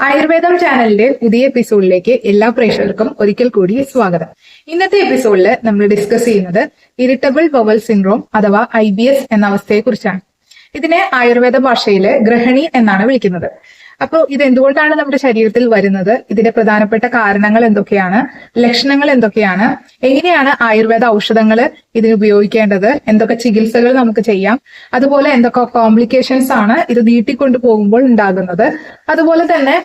ആയുർവേദം ചാനലിന്റെ പുതിയ എപ്പിസോഡിലേക്ക് എല്ലാ പ്രേക്ഷകർക്കും ഒരിക്കൽ കൂടി സ്വാഗതം. ഇന്നത്തെ എപ്പിസോഡിൽ നമ്മൾ ഡിസ്കസ് ചെയ്യുന്നത് ഇറിറ്റബിൾ ബവൽ സിൻഡ്രോം അഥവാ ഐ ബി എസ് എന്ന അവസ്ഥയെ കുറിച്ചാണ് ഇതിനെ ആയുർവേദ ഭാഷയിൽ ഗ്രഹണി എന്നാണ് വിളിക്കുന്നത്. അപ്പോൾ ഇത് എന്തുകൊണ്ടാണ് നമ്മുടെ ശരീരത്തിൽ വരുന്നത്? ഇതിന്റെ പ്രധാനപ്പെട്ട കാരണങ്ങൾ എന്തൊക്കെയാണ്? ലക്ഷണങ്ങൾ എന്തൊക്കെയാണ്? എങ്ങനെയാണ് ആയുർവേദ ഔഷധങ്ങൾ ഇതിന് ഉപയോഗിക്കേണ്ടത്? എന്തൊക്കെ ചികിത്സകൾ നമുക്ക് ചെയ്യാം? അതുപോലെ എന്തൊക്കെ കോംപ്ലിക്കേഷൻസ് ആണ് ഇത് നീട്ടിക്കൊണ്ടു പോകുമ്പോൾ ഉണ്ടാകുന്നത്? അതുപോലെ തന്നെ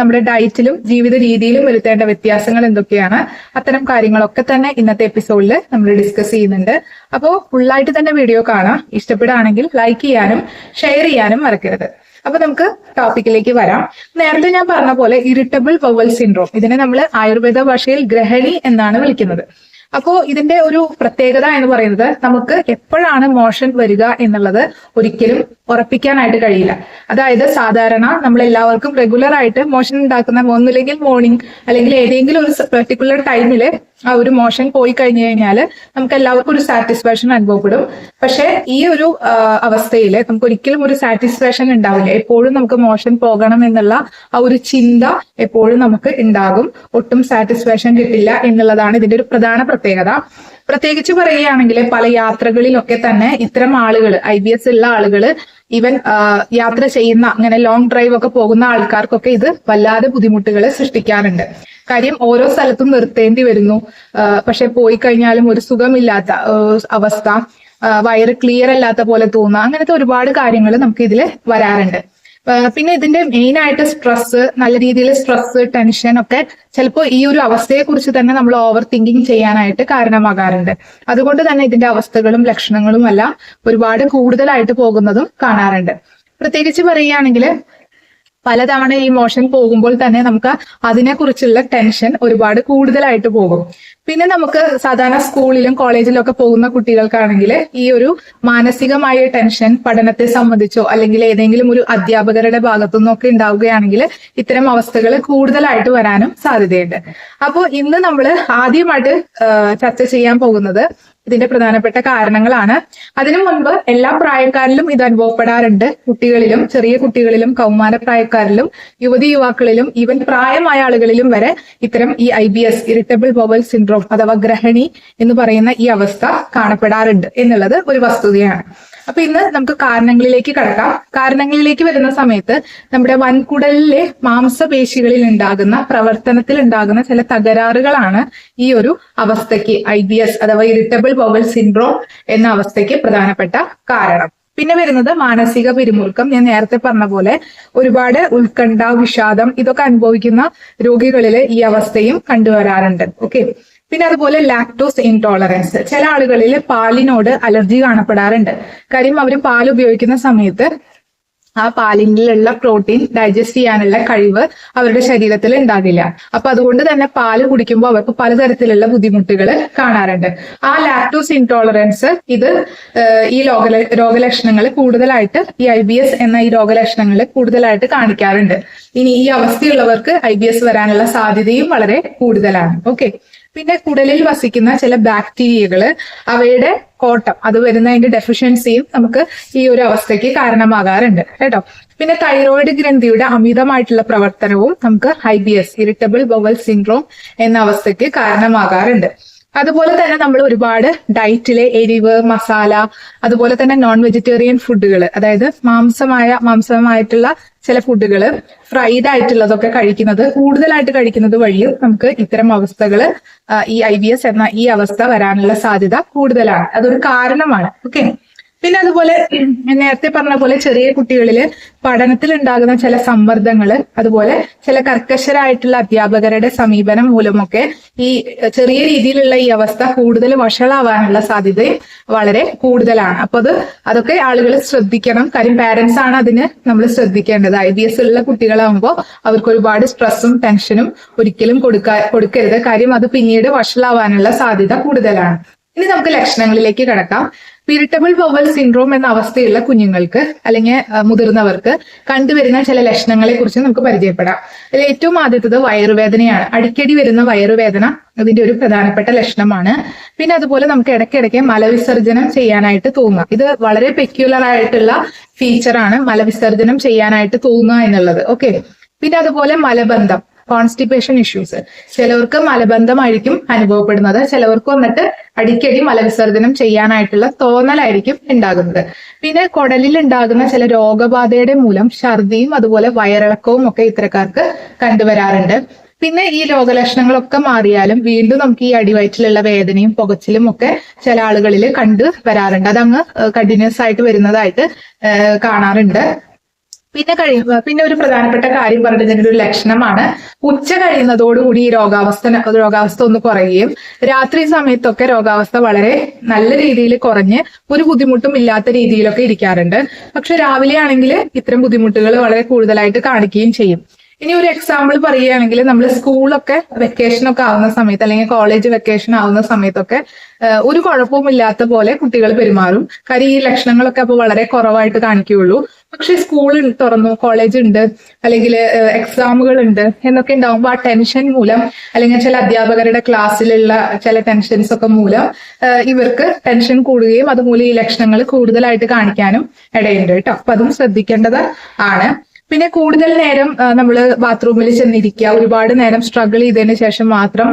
നമ്മുടെ ഡയറ്റിലും ജീവിത രീതിയിലും വരുത്തേണ്ട വ്യത്യാസങ്ങൾ എന്തൊക്കെയാണ്? അത്തരം കാര്യങ്ങളൊക്കെ തന്നെ ഇന്നത്തെ എപ്പിസോഡിൽ നമ്മൾ ഡിസ്കസ് ചെയ്യുന്നുണ്ട്. അപ്പോൾ ഫുള്ളായിട്ട് തന്നെ വീഡിയോ കാണാം. ഇഷ്ടപ്പെടുകയാണെങ്കിൽ ലൈക്ക് ചെയ്യാനും ഷെയർ ചെയ്യാനും മറക്കരുത്. അപ്പൊ നമുക്ക് ടോപ്പിക്കിലേക്ക് വരാം. നേരത്തെ ഞാൻ പറഞ്ഞ പോലെ ഇറിറ്റബിൾ വവൽ സിൻഡ്രോം ഇതിനെ നമ്മൾ ആയുർവേദ ഭാഷയിൽ ഗ്രഹണി എന്നാണ് വിളിക്കുന്നത്. അപ്പോ ഇതിന്റെ ഒരു പ്രത്യേകത എന്ന് പറയുന്നത് നമുക്ക് എപ്പോഴാണ് മോഷൻ വരിക എന്നുള്ളത് ഒരിക്കലും ഉറപ്പിക്കാനായിട്ട് കഴിയില്ല. അതായത് സാധാരണ നമ്മൾ എല്ലാവർക്കും റെഗുലർ ആയിട്ട് മോഷൻ ഉണ്ടാക്കുന്ന ഒന്നില്ലെങ്കിൽ മോർണിംഗ് അല്ലെങ്കിൽ ഏതെങ്കിലും ഒരു പെർട്ടിക്കുലർ ടൈമിൽ ആ ഒരു മോഷൻ പോയി കഴിഞ്ഞു കഴിഞ്ഞാൽ നമുക്ക് എല്ലാവർക്കും ഒരു സാറ്റിസ്ഫാക്ഷൻ അനുഭവപ്പെടും. പക്ഷെ ഈ ഒരു അവസ്ഥയിൽ നമുക്ക് ഒരിക്കലും ഒരു സാറ്റിസ്ഫാക്ഷൻ ഉണ്ടാവില്ല. എപ്പോഴും നമുക്ക് മോഷൻ പോകണം എന്നുള്ള ആ ഒരു ചിന്ത എപ്പോഴും നമുക്ക് ഉണ്ടാകും. ഒട്ടും സാറ്റിസ്ഫാക്ഷൻ കിട്ടില്ല എന്നുള്ളതാണ് ഇതിന്റെ ഒരു പ്രധാന പ്രത്യേകത. പ്രത്യേകിച്ച് പറയുകയാണെങ്കിൽ പല യാത്രകളിലൊക്കെ തന്നെ ഇത്തരം ആളുകൾ ഐ ബി എസ് ഉള്ള ആളുകൾ ഈവൻ യാത്ര ചെയ്യുന്ന അങ്ങനെ ലോങ് ഡ്രൈവ് ഒക്കെ പോകുന്ന ആൾക്കാർക്കൊക്കെ ഇത് വല്ലാതെ ബുദ്ധിമുട്ടുകൾ സൃഷ്ടിക്കാറുണ്ട്. കാര്യം ഓരോ സ്ഥലത്തും നിർത്തേണ്ടി വരുന്നു. പക്ഷെ പോയി കഴിഞ്ഞാലും ഒരു സുഖമില്ലാത്ത അവസ്ഥ വയറ് ക്ലിയർ അല്ലാത്ത പോലെ തോന്നുക അങ്ങനത്തെ ഒരുപാട് കാര്യങ്ങൾ നമുക്ക് ഇതിൽ വരാറുണ്ട്. പിന്നെ ഇതിന്റെ മെയിൻ ആയിട്ട് സ്ട്രെസ് നല്ല രീതിയിൽ സ്ട്രെസ് ടെൻഷൻ ഒക്കെ ചിലപ്പോൾ ഈ ഒരു അവസ്ഥയെ കുറിച്ച് തന്നെ നമ്മൾ ഓവർ തിങ്കിങ് ചെയ്യാനായിട്ട് കാരണമാകാറുണ്ട്. അതുകൊണ്ട് തന്നെ ഇതിന്റെ അവസ്ഥകളും ലക്ഷണങ്ങളും എല്ലാം ഒരുപാട് കൂടുതലായിട്ട് പോകുന്നതും കാണാറുണ്ട്. പ്രത്യേകിച്ച് പറയുകയാണെങ്കിൽ പലതവണ ഈ മോഷൻ പോകുമ്പോൾ തന്നെ നമുക്ക് അതിനെക്കുറിച്ചുള്ള ടെൻഷൻ ഒരുപാട് കൂടുതലായിട്ട് പോകും. പിന്നെ നമുക്ക് സാധാരണ സ്കൂളിലും കോളേജിലും ഒക്കെ പോകുന്ന കുട്ടികൾക്കാണെങ്കിൽ ഈ ഒരു മാനസികമായ ടെൻഷൻ പഠനത്തെ സംബന്ധിച്ചോ അല്ലെങ്കിൽ ഏതെങ്കിലും ഒരു അധ്യാപകരുടെ ഭാഗത്തു നിന്നൊക്കെ ഉണ്ടാവുകയാണെങ്കിൽ ഇത്തരം അവസ്ഥകൾ കൂടുതലായിട്ട് വരാനും സാധ്യതയുണ്ട്. അപ്പോൾ ഇന്ന് നമ്മൾ ആദ്യമായിട്ട് ചർച്ച ചെയ്യാൻ പോകുന്നത് ഇതിന്റെ പ്രധാനപ്പെട്ട കാരണങ്ങളാണ്. അതിനു മുൻപ് എല്ലാ പ്രായക്കാരിലും ഇത് അനുഭവപ്പെടാറുണ്ട്. കുട്ടികളിലും ചെറിയ കുട്ടികളിലും കൗമാര പ്രായക്കാരിലും യുവതി യുവാക്കളിലും ഈവൻ പ്രായമായ ആളുകളിലും വരെ ഇത്തരം ഈ I B S irritable bowel syndrome അഥവാ ഗ്രഹണി എന്ന് പറയുന്ന ഈ അവസ്ഥ കാണപ്പെടാറുണ്ട് എന്നുള്ളത് ഒരു വസ്തുതയാണ്. അപ്പൊ ഇന്ന് നമുക്ക് കാരണങ്ങളിലേക്ക് കടക്കാം. കാരണങ്ങളിലേക്ക് വരുന്ന സമയത്ത് നമ്മുടെ വൻകുടലിലെ മാംസപേശികളിൽ ഉണ്ടാകുന്ന പ്രവർത്തനത്തിൽ ഉണ്ടാകുന്ന ചില തകരാറുകളാണ് ഈ ഒരു അവസ്ഥയ്ക്ക് ഐ ബി എസ് അഥവാ ഇറിറ്റബിൾ ബോവൽ സിൻഡ്രോം എന്ന അവസ്ഥയ്ക്ക് പ്രധാനപ്പെട്ട കാരണം. പിന്നെ വരുന്നത് മാനസിക പിരിമുറുക്കം. ഞാൻ നേരത്തെ പറഞ്ഞ പോലെ ഒരുപാട് ഉത്കണ്ഠ വിഷാദം ഇതൊക്കെ അനുഭവിക്കുന്ന രോഗികളിൽ ഈ അവസ്ഥയും കണ്ടുവരാറുണ്ട്. ഓക്കെ? പിന്നെ അതുപോലെ ലാക്ടോസ് ഇൻടോളറൻസ് ചില ആളുകളിൽ പാലിനോട് അലർജി കാണപ്പെടാറുണ്ട്. കാര്യം അവർ പാൽ ഉപയോഗിക്കുന്ന സമയത്ത് ആ പാലിലുള്ള പ്രോട്ടീൻ ഡൈജസ്റ്റ് ചെയ്യാനുള്ള കഴിവ് അവരുടെ ശരീരത്തിൽ ഉണ്ടാകില്ല. അപ്പൊ അതുകൊണ്ട് തന്നെ പാൽ കുടിക്കുമ്പോൾ അവർക്ക് പലതരത്തിലുള്ള ബുദ്ധിമുട്ടുകൾ കാണാറുണ്ട്. ആ ലാക്ടോസ് ഇൻടോളറൻസ് ഇത് ഈ രോഗ രോഗലക്ഷണങ്ങൾ കൂടുതലായിട്ട് ഈ ഐ ബി എസ് എന്ന ഈ രോഗലക്ഷണങ്ങൾ കൂടുതലായിട്ട് കാണിക്കാറുണ്ട്. ഇനി ഈ അവസ്ഥയുള്ളവർക്ക് ഐ ബി എസ് വരാനുള്ള സാധ്യതയും വളരെ കൂടുതലാണ്. ഓക്കെ. പിന്നെ കുടലിൽ വസിക്കുന്ന ചില ബാക്ടീരിയകൾ അവയുടെ കോട്ടം. അത് വരുന്നതിന്റെ ഡെഫിഷ്യൻസിയും നമുക്ക് ഈ ഒരു അവസ്ഥയ്ക്ക് കാരണമാകാറുണ്ട്. കേട്ടോ? പിന്നെ തൈറോയിഡ് ഗ്രന്ഥിയുടെ അമിതമായിട്ടുള്ള പ്രവർത്തനവും നമുക്ക് I B irritable bowel syndrome എന്ന അവസ്ഥയ്ക്ക് കാരണമാകാറുണ്ട്. അതുപോലെ തന്നെ നമ്മൾ ഒരുപാട് ഡയറ്റിലെ എരിവ് മസാല അതുപോലെ തന്നെ നോൺ വെജിറ്റേറിയൻ ഫുഡുകൾ അതായത് മാംസമായ മാംസമായിട്ടുള്ള ചില ഫുഡുകൾ ഫ്രൈഡ് ആയിട്ടുള്ളതൊക്കെ കഴിക്കുന്നത് കൂടുതലായിട്ട് കഴിക്കുന്നത് വഴിയും നമുക്ക് ഇത്തരം അവസ്ഥകൾ ഈ ഐ എന്ന ഈ അവസ്ഥ വരാനുള്ള സാധ്യത കൂടുതലാണ്. അതൊരു കാരണമാണ്. ഓക്കെ പിന്നെ അതുപോലെ നേരത്തെ പറഞ്ഞ പോലെ ചെറിയ കുട്ടികളിൽ പഠനത്തിൽ ഉണ്ടാകുന്ന ചില സമ്മർദ്ദങ്ങൾ അതുപോലെ ചില കർക്കശരായിട്ടുള്ള അധ്യാപകരുടെ സമീപനം മൂലമൊക്കെ ഈ ചെറിയ രീതിയിലുള്ള ഈ അവസ്ഥ കൂടുതൽ വഷളാവാനുള്ള സാധ്യതയും വളരെ കൂടുതലാണ്. അപ്പൊ അത് അതൊക്കെ ആളുകൾ ശ്രദ്ധിക്കണം. കാര്യം പാരന്റ്സ് ആണ് അതിന് നമ്മൾ ശ്രദ്ധിക്കേണ്ടത്. ഐ ബി എസ് ഉള്ള കുട്ടികളാകുമ്പോൾ അവർക്ക് ഒരുപാട് സ്ട്രെസ്സും ടെൻഷനും ഒരിക്കലും കൊടുക്ക കൊടുക്കരുത്. കാര്യം അത് പിന്നീട് വഷളാവാനുള്ള സാധ്യത കൂടുതലാണ്. ഇനി നമുക്ക് ലക്ഷണങ്ങളിലേക്ക് കടക്കാം. ഇറിറ്റബിൾ ബവൽ സിൻഡ്രോം എന്ന അവസ്ഥയുള്ള കുഞ്ഞുങ്ങൾക്ക് അല്ലെങ്കിൽ മുതിർന്നവർക്ക് കണ്ടുവരുന്ന ചില ലക്ഷണങ്ങളെ കുറിച്ച് നമുക്ക് പരിചയപ്പെടാം. അതിൽ ഏറ്റവും ആദ്യത്തത് വയറുവേദനയാണ്. അടിക്കടി വരുന്ന വയറുവേദന അതിന്റെ ഒരു പ്രധാനപ്പെട്ട ലക്ഷണമാണ്. പിന്നെ അതുപോലെ നമുക്ക് ഇടയ്ക്കിടയ്ക്ക് മലവിസർജനം ചെയ്യാനായിട്ട് തോന്നുക. ഇത് വളരെ പെക്യുലർ ആയിട്ടുള്ള ഫീച്ചറാണ് മലവിസർജനം ചെയ്യാനായിട്ട് തോന്നുക എന്നുള്ളത്. ഓക്കെ പിന്നെ അതുപോലെ മലബന്ധം. കോൺസ്റ്റിപ്പേഷൻ ഇഷ്യൂസ് ചിലവർക്ക് മലബന്ധമായിരിക്കും അനുഭവപ്പെടുന്നത്. ചിലവർക്ക് വന്നിട്ട് അടിക്കടി മലവിസർജനം ചെയ്യാനായിട്ടുള്ള തോന്നലായിരിക്കും ഉണ്ടാകുന്നത്. പിന്നെ കുടലിൽ ഉണ്ടാകുന്ന ചില രോഗബാധയുടെ മൂലം ഛർദിയും അതുപോലെ വയറിളക്കവും ഒക്കെ ഇത്തരക്കാർക്ക് കണ്ടുവരാറുണ്ട്. പിന്നെ ഈ രോഗലക്ഷണങ്ങളൊക്കെ മാറിയാലും വീണ്ടും നമുക്ക് ഈ അടിവയറ്റിലുള്ള വേദനയും പുകച്ചിലും ഒക്കെ ചില ആളുകളിൽ കണ്ടു വരാറുണ്ട്. അതങ്ങ് കണ്ടിന്യൂസ് ആയിട്ട് വരുന്നതായിട്ട് കാണാറുണ്ട്. പിന്നെ കഴി പിന്നെ ഒരു പ്രധാനപ്പെട്ട കാര്യം പറഞ്ഞതിന്റെ ഒരു ലക്ഷണമാണ്. ഉച്ച കഴിയുന്നതോടുകൂടി ഈ രോഗാവസ്ഥ രോഗാവസ്ഥ ഒന്ന് കുറയുകയും രാത്രി സമയത്തൊക്കെ രോഗാവസ്ഥ വളരെ നല്ല രീതിയിൽ കുറഞ്ഞ് ഒരു ബുദ്ധിമുട്ടും ഇല്ലാത്ത രീതിയിലൊക്കെ ഇരിക്കാറുണ്ട്. പക്ഷെ രാവിലെ ആണെങ്കിൽ ഇത്തരം ബുദ്ധിമുട്ടുകൾ വളരെ കൂടുതലായിട്ട് കാണിക്കുകയും ചെയ്യും. ഇനി ഒരു എക്സാമ്പിൾ പറയുകയാണെങ്കിൽ നമ്മൾ സ്കൂളൊക്കെ വെക്കേഷൻ ഒക്കെ ആവുന്ന സമയത്ത് അല്ലെങ്കിൽ കോളേജ് വെക്കേഷൻ ആവുന്ന സമയത്തൊക്കെ ഒരു കുഴപ്പവും ഇല്ലാത്ത പോലെ കുട്ടികൾ പെരുമാറും. കാര്യം ഈ ലക്ഷണങ്ങളൊക്കെ അപ്പോൾ വളരെ കുറവായിട്ട് കാണിക്കുകയുള്ളൂ. പക്ഷെ സ്കൂൾ തുറന്നു. കോളേജ് ഉണ്ട് അല്ലെങ്കിൽ എക്സാമുകൾ ഉണ്ട് എന്നൊക്കെ ഉണ്ടാവുമ്പോൾ ആ ടെൻഷൻ മൂലം അല്ലെങ്കിൽ ചില അധ്യാപകരുടെ ക്ലാസ്സിലുള്ള ചില ടെൻഷൻസ് ഒക്കെ മൂലം ഇവർക്ക് ടെൻഷൻ കൂടുകയും അതുമൂലം ഈ ലക്ഷണങ്ങൾ കൂടുതലായിട്ട് കാണിക്കാനും ഇടയുണ്ട് കേട്ടോ. അപ്പൊ അതും ശ്രദ്ധിക്കേണ്ടത് ആണ്. പിന്നെ കൂടുതൽ നേരം നമ്മൾ ബാത്റൂമിൽ ചെന്നിരിക്കുക. ഒരുപാട് നേരം സ്ട്രഗിൾ ചെയ്തതിന് ശേഷം മാത്രം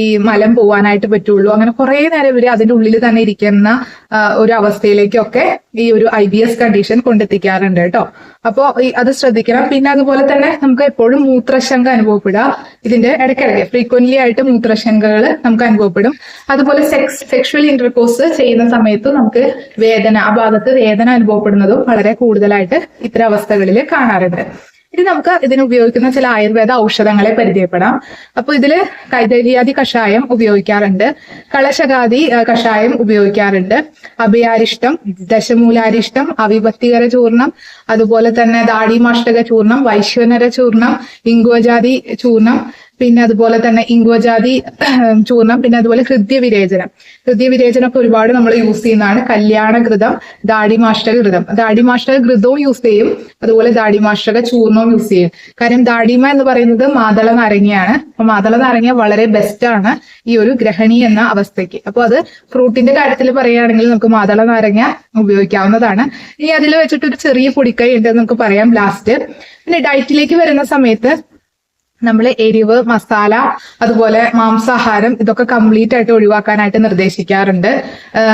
ഈ മലം പോവാനായിട്ട് പറ്റുള്ളൂ. അങ്ങനെ കുറെ നേരം ഇവർ അതിന്റെ ഉള്ളിൽ തന്നെ ഇരിക്കുന്ന ഒരു അവസ്ഥയിലേക്കൊക്കെ ഈ ഒരു ഐ ബി എസ് കണ്ടീഷൻ കൊണ്ടെത്തിക്കാറുണ്ട് കേട്ടോ. അപ്പോ ഈ അത് ശ്രദ്ധിക്കണം. പിന്നെ അതുപോലെ തന്നെ നമുക്ക് എപ്പോഴും മൂത്രശങ്ക അനുഭവപ്പെടുക. ഇതിന്റെ ഇടയ്ക്കിടയ്ക്ക് ഫ്രീക്വന്റ്ലി ആയിട്ട് മൂത്രശങ്കകൾ നമുക്ക് അനുഭവപ്പെടും. അതുപോലെ സെക്സ് സെക്ഷൽ ഇന്റർകോഴ്സ് ചെയ്യുന്ന സമയത്ത് നമുക്ക് വേദന ആ ഭാഗത്ത് വേദന അനുഭവപ്പെടുന്നതും വളരെ കൂടുതലായിട്ട് ഇത്തരം അവസ്ഥകളിൽ കാണാറുണ്ട്. ഇനി നമുക്ക് ഇതിന് ഉപയോഗിക്കുന്ന ചില ആയുർവേദ ഔഷധങ്ങളെ പരിചയപ്പെടാം. അപ്പൊ ഇതിൽ കൈതരിയാദി കഷായം ഉപയോഗിക്കാറുണ്ട്. കളശകാദി കഷായം ഉപയോഗിക്കാറുണ്ട്. അഭയാരിഷ്ടം ദശമൂലാരിഷ്ടം അവിഭക്തികര ചൂർണം അതുപോലെ തന്നെ ദാടിമാഷ്ടക ചൂർണം വൈശ്വനര ചൂർണം ഇംഗുവജാതി ചൂർണം പിന്നെ അതുപോലെ തന്നെ ഇംഗുവജാതി ചൂർണം പിന്നെ അതുപോലെ ഹൃദ്യവിരേചനം. ഹൃദ്യവിരേചനം ഒക്കെ ഒരുപാട് നമ്മൾ യൂസ് ചെയ്യുന്നതാണ് കല്യാണഘൃതം ദാടിമാഷ്ടക ഘൃതം. ദാടിമാഷ്ടക ഘൃതവും യൂസ് ചെയ്യും അതുപോലെ ദാടിമാഷ്ടക ചൂർണവും യൂസ് ചെയ്യും. കാര്യം ദാടിമ എന്ന് പറയുന്നത് മാതള നാരങ്ങയാണ്. അപ്പൊ മാതള നാരങ്ങ വളരെ ബെസ്റ്റ് ആണ് ഈ ഒരു ഗ്രഹണി എന്ന അവസ്ഥയ്ക്ക്. അപ്പൊ അത് ഫ്രൂട്ടിന്റെ കാര്യത്തിൽ പറയുകയാണെങ്കിൽ നമുക്ക് മാതള നാരങ്ങ ഉപയോഗിക്കാവുന്നതാണ്. ഇനി അതിൽ വെച്ചിട്ട് ഒരു ചെറിയ പൊടിക്കൈ ഉണ്ട് നമുക്ക് പറയാം ലാസ്റ്റ്. പിന്നെ ഡയറ്റിലേക്ക് വരുന്ന സമയത്ത് നമ്മൾ എരിവ് മസാല അതുപോലെ മാംസാഹാരം ഇതൊക്കെ കംപ്ലീറ്റ് ആയിട്ട് ഒഴിവാക്കാനായിട്ട് നിർദ്ദേശിക്കാറുണ്ട്.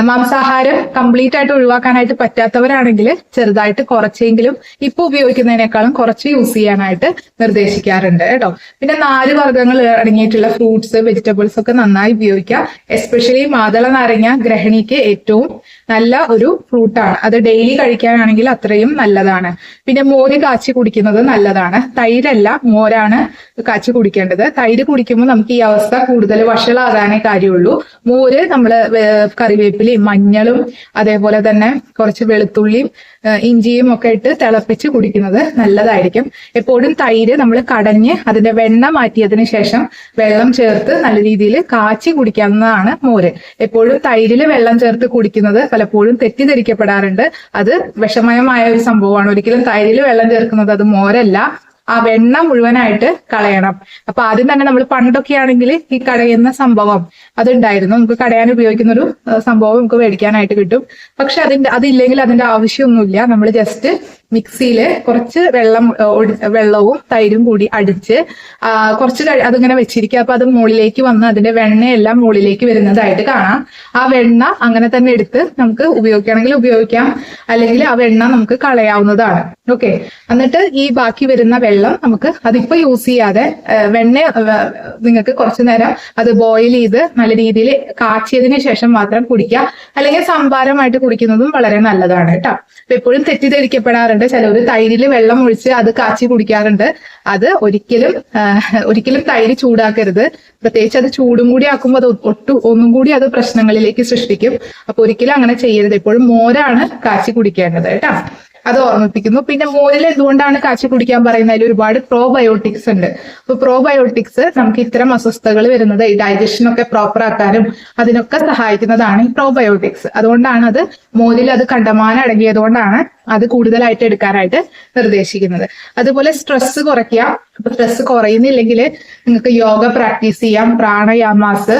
മാംസാഹാരം കംപ്ലീറ്റ് ആയിട്ട് ഒഴിവാക്കാനായിട്ട് പറ്റാത്തവരാണെങ്കിൽ ചെറുതായിട്ട് കുറച്ചെങ്കിലും ഇപ്പൊ ഉപയോഗിക്കുന്നതിനേക്കാളും കുറച്ച് യൂസ് ചെയ്യാനായിട്ട് നിർദ്ദേശിക്കാറുണ്ട് കേട്ടോ. പിന്നെ നാല് വർഗങ്ങൾ അടങ്ങിയിട്ടുള്ള ഫ്രൂട്ട്സ് വെജിറ്റബിൾസ് ഒക്കെ നന്നായി ഉപയോഗിക്കാം എസ്പെഷ്യലി മാതള നാരങ്ങ ഗ്രഹിണിക്ക് ഏറ്റവും നല്ല ഒരു ഫ്രൂട്ടാണ് അത് ഡെയിലി കഴിക്കാനാണെങ്കിൽ അത്രയും നല്ലതാണ്. പിന്നെ മോര് കാച്ചി കുടിക്കുന്നത് നല്ലതാണ്. തൈരല്ല മോരാണ്. കാച്ചി കുടിക്കേണ്ടത്. തൈര് കുടിക്കുമ്പോൾ നമുക്ക് ഈ അവസ്ഥ കൂടുതൽ വഷളാകാനേ കാര്യമുള്ളൂ. മോര് നമ്മൾ കറിവേപ്പിലയും മഞ്ഞളും അതേപോലെ തന്നെ കുറച്ച് വെളുത്തുള്ളിയും ഇഞ്ചിയും ഒക്കെ ഇട്ട് തിളപ്പിച്ച് കുടിക്കുന്നത് നല്ലതായിരിക്കും. എപ്പോഴും തൈര് നമ്മൾ കടഞ്ഞ് അതിന്റെ വെണ്ണ മാറ്റിയതിന് ശേഷം വെള്ളം ചേർത്ത് നല്ല രീതിയിൽ കാച്ചി കുടിക്കാവുന്നതാണ് മോര്. എപ്പോഴും തൈരിൽ വെള്ളം ചേർത്ത് കുടിക്കുന്നത് പലപ്പോഴും തെറ്റിദ്ധരിക്കപ്പെടാറുണ്ട്. അത് വിഷമയമായ ഒരു സംഭവമാണ്. ഒരിക്കലും തൈരിൽ വെള്ളം ചേർക്കുന്നത് അത് മോരല്ല. ആ വെണ്ണ മുഴുവനായിട്ട് കളയണം. അപ്പൊ ആദ്യം തന്നെ നമ്മൾ പണ്ടൊക്കെ ആണെങ്കിൽ ഈ കടയുന്ന സംഭവം അതുണ്ടായിരുന്നു. നമുക്ക് കടയാൻ ഉപയോഗിക്കുന്ന ഒരു സംഭവം നമുക്ക് മേടിക്കാനായിട്ട് കിട്ടും. പക്ഷെ അതിന്റെ അതില്ലെങ്കിൽ അതിന്റെ ആവശ്യമൊന്നുമില്ല. നമ്മൾ ജസ്റ്റ് മിക്സിയിൽ കുറച്ച് വെള്ളം വെള്ളവും തൈരും കൂടി അടിച്ച് കുറച്ച് അതിങ്ങനെ വെച്ചിരിക്കുക. അപ്പൊ അത് മുകളിലേക്ക് വന്ന് അതിന്റെ വെണ്ണയെല്ലാം മുകളിലേക്ക് വരുന്നതായിട്ട് കാണാം. ആ വെണ്ണ അങ്ങനെ തന്നെ എടുത്ത് നമുക്ക് ഉപയോഗിക്കണമെങ്കിൽ ഉപയോഗിക്കാം. അല്ലെങ്കിൽ ആ വെണ്ണ നമുക്ക് കളയാവുന്നതാണ്. ഓക്കെ. എന്നിട്ട് ഈ ബാക്കി വരുന്ന വെള്ളം നമുക്ക് അതിപ്പോ യൂസ് ചെയ്യാതെ വെണ്ണ നിങ്ങൾക്ക് കുറച്ചു നേരം അത് ബോയിൽ ചെയ്ത് നല്ല രീതിയിൽ കാച്ചിയതിന് ശേഷം മാത്രം കുടിക്കുക. അല്ലെങ്കിൽ സംഭാരമായിട്ട് കുടിക്കുന്നതും വളരെ നല്ലതാണ് കേട്ടോ. അപ്പൊ എപ്പോഴും തെറ്റിദ്ധരിക്കപ്പെടാറുണ്ട്. ചിലവർ തൈരിൽ വെള്ളം ഒഴിച്ച് അത് കാച്ചി കുടിക്കാറുണ്ട്. അത് ഒരിക്കലും ഒരിക്കലും തൈര് ചൂടാക്കരുത്. പ്രത്യേകിച്ച് അത് ചൂടും കൂടി ആക്കുമ്പോൾ അത് ഒട്ടും ഒന്നും കൂടി അത് പ്രശ്നങ്ങളിലേക്ക് സൃഷ്ടിക്കും. അപ്പൊ ഒരിക്കലും അങ്ങനെ ചെയ്യരുത്. എപ്പോഴും മോരാണ് കാച്ചി കുടിക്കേണ്ടത് കേട്ടോ. അത് ഓർമ്മിപ്പിക്കുന്നു. പിന്നെ മോരിൽ എന്തുകൊണ്ടാണ് കാച്ചി കുടിക്കാൻ പറയുന്നത്? അതിൽ ഒരുപാട് പ്രോബയോട്ടിക്സ് ഉണ്ട്. അപ്പൊ പ്രോബയോട്ടിക്സ് നമുക്ക് ഇത്തരം അസ്വസ്ഥതകൾ വരുന്നത് ഈ ഡൈജഷൻ ഒക്കെ പ്രോപ്പർ ആക്കാനും അതിനൊക്കെ സഹായിക്കുന്നതാണ് ഈ പ്രോബയോട്ടിക്സ് അതുകൊണ്ടാണ് അത് മോരിൽ അത് കണ്ടമാനം അടങ്ങിയതുകൊണ്ടാണ് അത് കൂടുതലായിട്ട് എടുക്കാനായിട്ട് നിർദ്ദേശിക്കുന്നത്. അതുപോലെ സ്ട്രെസ് കുറയ്ക്കുക. അപ്പൊ സ്ട്രെസ് കുറയുന്നില്ലെങ്കിൽ നിങ്ങൾക്ക് യോഗ പ്രാക്ടീസ് ചെയ്യാം പ്രാണയാമാസ്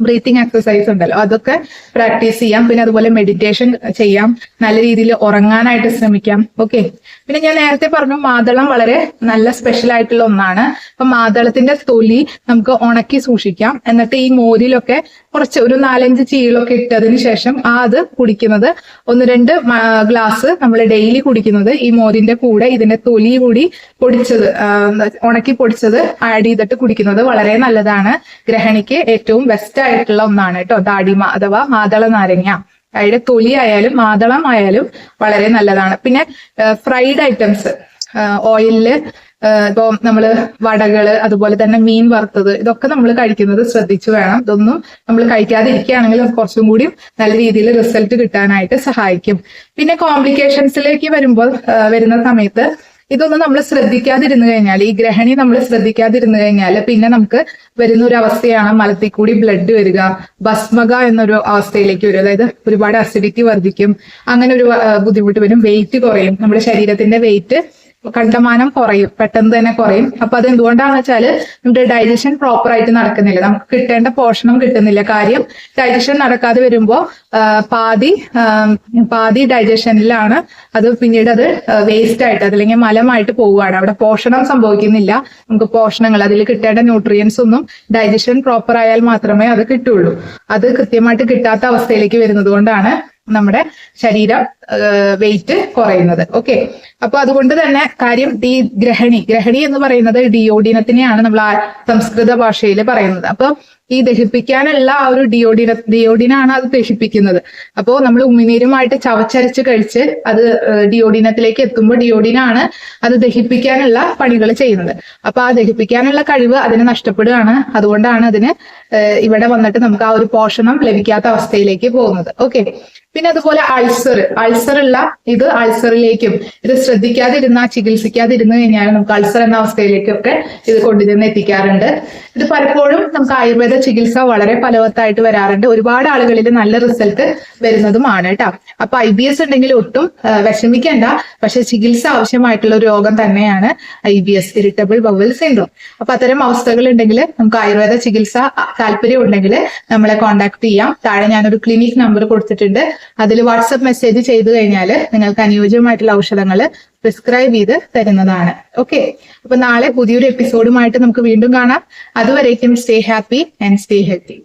ബ്രീത്തിങ് എക്സസൈസ് ഉണ്ടല്ലോ. അതൊക്കെ പ്രാക്ടീസ് ചെയ്യാം. പിന്നെ അതുപോലെ മെഡിറ്റേഷൻ ചെയ്യാം. നല്ല രീതിയിൽ ഉറങ്ങാനായിട്ട് ശ്രമിക്കാം. ഓക്കെ പിന്നെ ഞാൻ നേരത്തെ പറഞ്ഞു മാതളം വളരെ നല്ല സ്പെഷ്യൽ ആയിട്ടുള്ള ഒന്നാണ്. അപ്പൊ മാതളത്തിന്റെ തൊലി നമുക്ക് ഉണക്കി സൂക്ഷിക്കാം. എന്നിട്ട് ഈ മോരിലൊക്കെ കുറച്ച് ഒരു നാലഞ്ച് ചീളൊക്കെ ഇട്ടതിന് ശേഷം ആ അത് കുടിക്കുന്നത്. ഒന്ന് രണ്ട് ഗ്ലാസ് നമ്മൾ ഡെയിലി കുടിക്കുന്നത്. ഈ മോരിന്റെ കൂടെ ഇതിന്റെ തൊലി കൂടി പൊടിച്ചത് ഉണക്കി പൊടിച്ചത് ആഡ് ചെയ്തിട്ട് കുടിക്കുന്നത് വളരെ നല്ലതാണ്. ഗ്രഹണിക്ക് ഏറ്റവും ബെസ്റ്റ് ആയിട്ടുള്ള ഒന്നാണ് കേട്ടോ. ദാടിമ അഥവാ മാതള നാരങ്ങ. അതിന്റെ തൊലി ആയാലും മാതളം ആയാലും വളരെ നല്ലതാണ്. പിന്നെ ഫ്രൈഡ് ഐറ്റംസ് ഓയിലിൽ ഇപ്പൊ നമ്മൾ വടകൾ അതുപോലെ തന്നെ മീൻ വറുത്തത് ഇതൊക്കെ നമ്മൾ കഴിക്കുന്നത് ശ്രദ്ധിച്ചു വേണം. ഇതൊന്നും നമ്മൾ കഴിക്കാതിരിക്കുകയാണെങ്കിൽ കുറച്ചും കൂടി നല്ല രീതിയിൽ റിസൾട്ട് കിട്ടാനായിട്ട് സഹായിക്കും. പിന്നെ കോംപ്ലിക്കേഷൻസിലേക്ക് വരുമ്പോൾ വരുന്ന സമയത്ത് ഇതൊന്നും നമ്മൾ ശ്രദ്ധിക്കാതിരുന്നു കഴിഞ്ഞാൽ ഈ ഗ്രഹണി നമ്മൾ ശ്രദ്ധിക്കാതിരുന്നു കഴിഞ്ഞാൽ പിന്നെ നമുക്ക് വരുന്ന ഒരു അവസ്ഥയാണ് മലത്തിൽ കൂടി ബ്ലഡ് വരിക ഭസ്മക എന്നൊരു അവസ്ഥയിലേക്ക് വരും അതായത് ഒരുപാട് അസിഡിറ്റി വർദ്ധിക്കും അങ്ങനെ ഒരു ബുദ്ധിമുട്ട് വരും വെയിറ്റ് കുറയും. നമ്മുടെ ശരീരത്തിന്റെ വെയിറ്റ് കണ്ടമാനം കുറയും പെട്ടെന്ന് തന്നെ കുറയും. അപ്പൊ അത് എന്തുകൊണ്ടാന്ന് വെച്ചാൽ നമ്മുടെ ഡൈജഷൻ പ്രോപ്പർ ആയിട്ട് നടക്കുന്നില്ല. നമുക്ക് കിട്ടേണ്ട പോഷണം കിട്ടുന്നില്ല. കാര്യം ഡൈജഷൻ നടക്കാതെ വരുമ്പോ പാതി പാതി ഡൈജഷനിലാണ് അത് പിന്നീട് അത് വേസ്റ്റ് ആയിട്ട് അതല്ലെങ്കിൽ മലമായിട്ട് പോവുകയാണ്. അവിടെ പോഷണം സംഭവിക്കുന്നില്ല. നമുക്ക് പോഷണങ്ങൾ അതിൽ കിട്ടേണ്ട ന്യൂട്രിയൻസ് ഒന്നും ഡൈജഷൻ പ്രോപ്പർ ആയാൽ മാത്രമേ അത് കിട്ടുള്ളൂ. അത് കൃത്യമായിട്ട് കിട്ടാത്ത അവസ്ഥയിലേക്ക് വരുന്നത് കൊണ്ടാണ് നമ്മുടെ ശരീരം വെയിറ്റ് കുറയുന്നത്. ഓക്കെ അപ്പൊ അതുകൊണ്ട് തന്നെ കാര്യം ഡി ഗ്രഹണി ഗ്രഹണി എന്ന് പറയുന്നത് ഡിയോഡിനത്തിനെയാണ് നമ്മൾ സംസ്കൃത ഭാഷയിൽ പറയുന്നത്. അപ്പൊ ഈ ദഹിപ്പിക്കാനുള്ള ആ ഒരു ഡിയോഡിന ഡിയോഡിനാണ് അത് ദഹിപ്പിക്കുന്നത്. അപ്പോൾ നമ്മൾ ഉമിനീരുമായിട്ട് ചവച്ചരച്ച് കഴിച്ച് അത് ഡിയോഡിനത്തിലേക്ക് എത്തുമ്പോൾ ഡിയോഡിനാണ് അത് ദഹിപ്പിക്കാനുള്ള പണികൾ ചെയ്യുന്നത്. അപ്പൊ ആ ദഹിപ്പിക്കാനുള്ള കഴിവ് അതിന് നഷ്ടപ്പെടുകയാണ്. അതുകൊണ്ടാണ് അതിന് ഇവിടെ വന്നിട്ട് നമുക്ക് ആ ഒരു പോഷണം ലഭിക്കാത്ത അവസ്ഥയിലേക്ക് പോകുന്നത്. ഓക്കെ പിന്നെ അതുപോലെ അൾസർ അൾസർ ഉള്ള ഇത് അൾസറിലേക്കും. ഇത് ശ്രദ്ധിക്കാതിരുന്ന ചികിത്സിക്കാതിരുന്നു കഴിഞ്ഞാൽ നമുക്ക് അൾസർ എന്ന അവസ്ഥയിലേക്കൊക്കെ ഇത് കൊണ്ടുചെന്ന് എത്തിക്കാറുണ്ട്. ഇത് പലപ്പോഴും നമുക്ക് ആയുർവേദ ചികിത്സ വളരെ ഫലവത്തായിട്ട് വരാറുണ്ട്. ഒരുപാട് ആളുകളിൽ നല്ല റിസൾട്ട് വരുന്നതുമാണ് കേട്ടോ. അപ്പൊ ഐ ബി എസ് ഉണ്ടെങ്കിൽ ഒട്ടും വിഷമിക്കേണ്ട. പക്ഷെ ചികിത്സ ആവശ്യമായിട്ടുള്ള രോഗം തന്നെയാണ് I B S irritable bowel syndrome. അപ്പൊ അത്തരം അവസ്ഥകൾ ഉണ്ടെങ്കിൽ നമുക്ക് ആയുർവേദ ചികിത്സ താല്പര്യം ഉണ്ടെങ്കിൽ നമ്മളെ കോൺടാക്ട് ചെയ്യാം. താഴെ ഞാനൊരു ക്ലിനിക് നമ്പർ കൊടുത്തിട്ടുണ്ട്. അതിൽ വാട്സപ്പ് മെസ്സേജ് ചെയ്തു കഴിഞ്ഞാൽ നിങ്ങൾക്ക് അനുയോജ്യമായിട്ടുള്ള ഔഷധങ്ങൾ പ്രിസ്ക്രൈബ് ചെയ്ത് തരുന്നതാണ്. ഓക്കെ അപ്പൊ നാളെ പുതിയൊരു എപ്പിസോഡുമായിട്ട് നമുക്ക് വീണ്ടും കാണാം. അതുവരേക്കും stay happy and stay healthy